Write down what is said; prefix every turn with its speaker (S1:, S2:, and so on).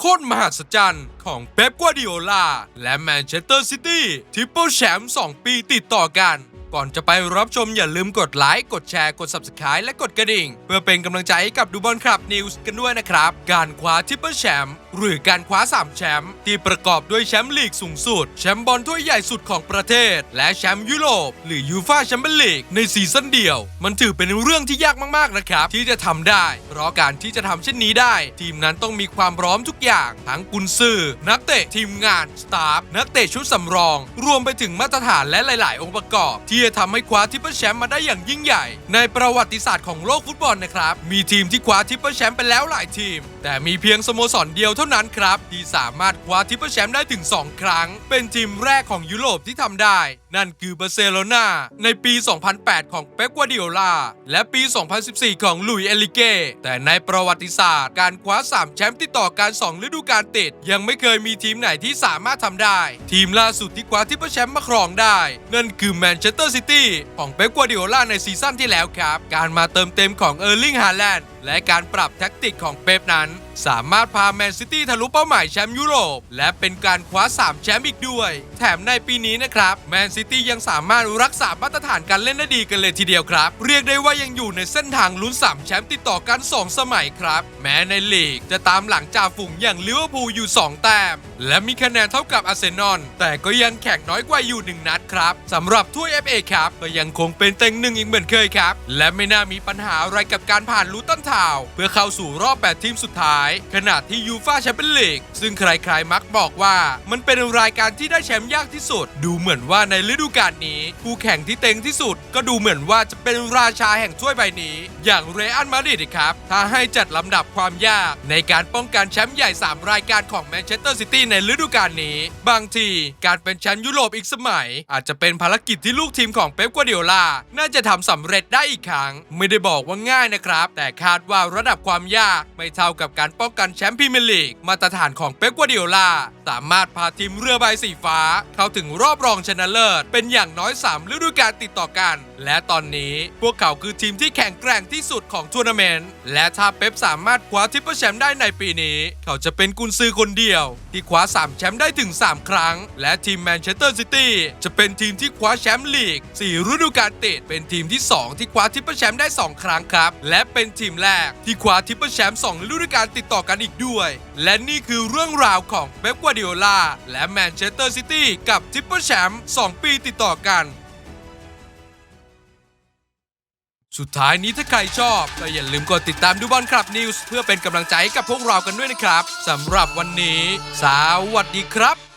S1: โคตรมหัศจรรย์ของเป๊ปกัวดิโอลาและแมนเชสเตอร์ซิตี้ทริปเปิลแชมป์2ปีติดต่อกัน ก่อนจะไปรับชมอย่าลืมกดไลค์ กดแชร์ กด Subscribe และกดกระดิ่ง เพื่อเป็นกำลังใจให้กับดูบอลครับนิวส์กันด้วยนะครับ การคว้าทริปเปิลแชมป์ หรือการคว้า 3 แชมป์ที่ประกอบด้วยแชมป์ลีกสูงสุด แชมป์บอลถ้วยใหญ่สุดของประเทศ และแชมป์ยุโรป หรือยูฟาแชมเปี้ยนลีกในซีซั่นเดียว มันถือเป็นเรื่องที่ยากมากๆนะครับที่จะทำได้ เพราะการที่จะทำเช่นนี้ได้ ทีมนั้นต้องมีความพร้อมทุกอย่าง ทั้งกุนซือนักเตะทีมงานสตาฟนักเตะชุดสำรอง รวมไปถึงมาตรฐานและหลาย ๆ องค์ประกอบ ที่จะทำให้คว้าทิปเปิลแชมป์มาได้อย่างยิ่งใหญ่ ในประวัติศาสตร์ของโลกฟุตบอลนะครับ มีทีมที่คว้าทิปเปิลแชมป์ไปแล้วหลายทีม แต่มีเพียงสโมสรเดียวเท่านั้นครับ ที่สามารถคว้าทิปเปิลแชมป์ได้ถึง 2 ครั้ง เป็นทีมแรกของยุโรปที่ทำได้ นั่นคือบาร์เซโลนาในปี 2008 ของเป๊กัวดิโอลาและปี 2014 ของลุยเอลิเก้แต่ในประวัติศาสตร์การคว้า 3 แชมป์ติดต่อกัน 2 ฤดูกาลติด ยังไม่เคยมีทีมไหนที่สามารถทำได้ ทีมล่าสุดที่คว้าทิปเปิลแชมป์มาครองได้ นั่นคือแมนเชสเตอร์ซิตี้ของเป๊กัวดิโอลาในซีซั่นที่แล้วครับ การมาเติมเต็มของเออร์ลิงฮาแลนด์และการปรับแท็กติกของเป๊ปนั้น สามารถพาแมนซิตี้ทะลุเป้าหมายแชมป์ยุโรป และเป็นการคว้า 3 แชมป์อีกด้วย แถมในปีนี้นะครับแมนซิตี้ยังสามารถรักษามาตรฐานการเล่นได้ดีกันเลยทีเดียวครับ เรียกได้ว่ายังอยู่ในเส้นทางลุ้น 3 แชมป์ติดต่อกัน 2 สมัยครับ แม้ในลีกจะตามหลังจ่าฝูงอย่างลิเวอร์พูลอยู่ 2 แต้มและมีคะแนนเท่ากับอาร์เซนอลแต่ก็ยังแข่งน้อยกว่าอยู่ 1 นัดครับสำหรับถ้วย FA ครับก็ยังคงเป็นเต็งหนึ่งอีกเหมือนเคยครับ และไม่น่ามีปัญหาอะไรกับการผ่านลูตันทาวเพื่อเข้าสู่รอบ 8 ทีมสุดท้าย ขณะที่ยูฟาแชมเปี้ยนลีกซึ่งใครๆมักบอกว่ามันเป็นรายการที่ได้แชมป์ยากที่สุด ดูเหมือนว่าในฤดูกาลนี้ คู่แข่งที่เต็งที่สุด ก็ดูเหมือนว่าจะเป็นราชาแห่งถ้วยใบนี้ อย่างเรอัลมาดริดครับถ้าให้จัดลำดับความยากในการป้องกันแชมป์ใหญ่ 3 รายการของแมนเชสเตอร์ซิตี้ในฤดูกาลนี้ บางทีการเป็นแชมป์ยุโรปอีกสมัย อาจจะเป็นภารกิจที่ลูกทีมของเป๊ปกัวเดียลาน่าจะทำสำเร็จได้อีกครั้ง ไม่ได้บอกว่าง่ายนะครับ แต่คาดว่าระดับความยากไม่เท่ากับการป้องกันแชมป์พรีเมียร์ลีกมาตรฐานของเป๊ปกัวเดียลาสามารถพาทีมเรือใบสีฟ้า เข้าถึงรอบรองชนะเลิศเป็นอย่างน้อย3ฤดูกาลติดต่อกันและตอนนี้พวกเขาคือทีมที่แข็งแกร่งที่สุดของทัวร์นาเมนต์ และถ้าเป๊ปสามารถคว้าทิปเปิลแชมป์ได้ในปีนี้ เขาจะเป็นกุนซือคนเดียว ที่คว้า 3 แชมป์ได้ถึง 3 ครั้ง และทีมแมนเชสเตอร์ซิตี้จะเป็นทีมที่คว้าแชมป์ลีก 4 ฤดูกาลติด เป็นทีมที่ 2 ที่คว้าทิปเปิลแชมป์ได้ 2 ครั้งครับ และเป็นทีมแรกที่คว้าทิปเปิลแชมป์2ฤดูกาลติดต่อกันอีกด้วย และนี่คือเรื่องราวของเป๊ปกัวดิโอลาและแมนเชสเตอร์ซิตี้กับทิปเปิลแชมป์2ปีติดต่อกัน สุดท้ายนี้ถ้าใครชอบ ก็อย่าลืมกดติดตามดูบอลครับนิวส์เพื่อเป็นกำลังใจให้กับพวกเรากันด้วยนะครับสำหรับวันนี้ สวัสดีครับ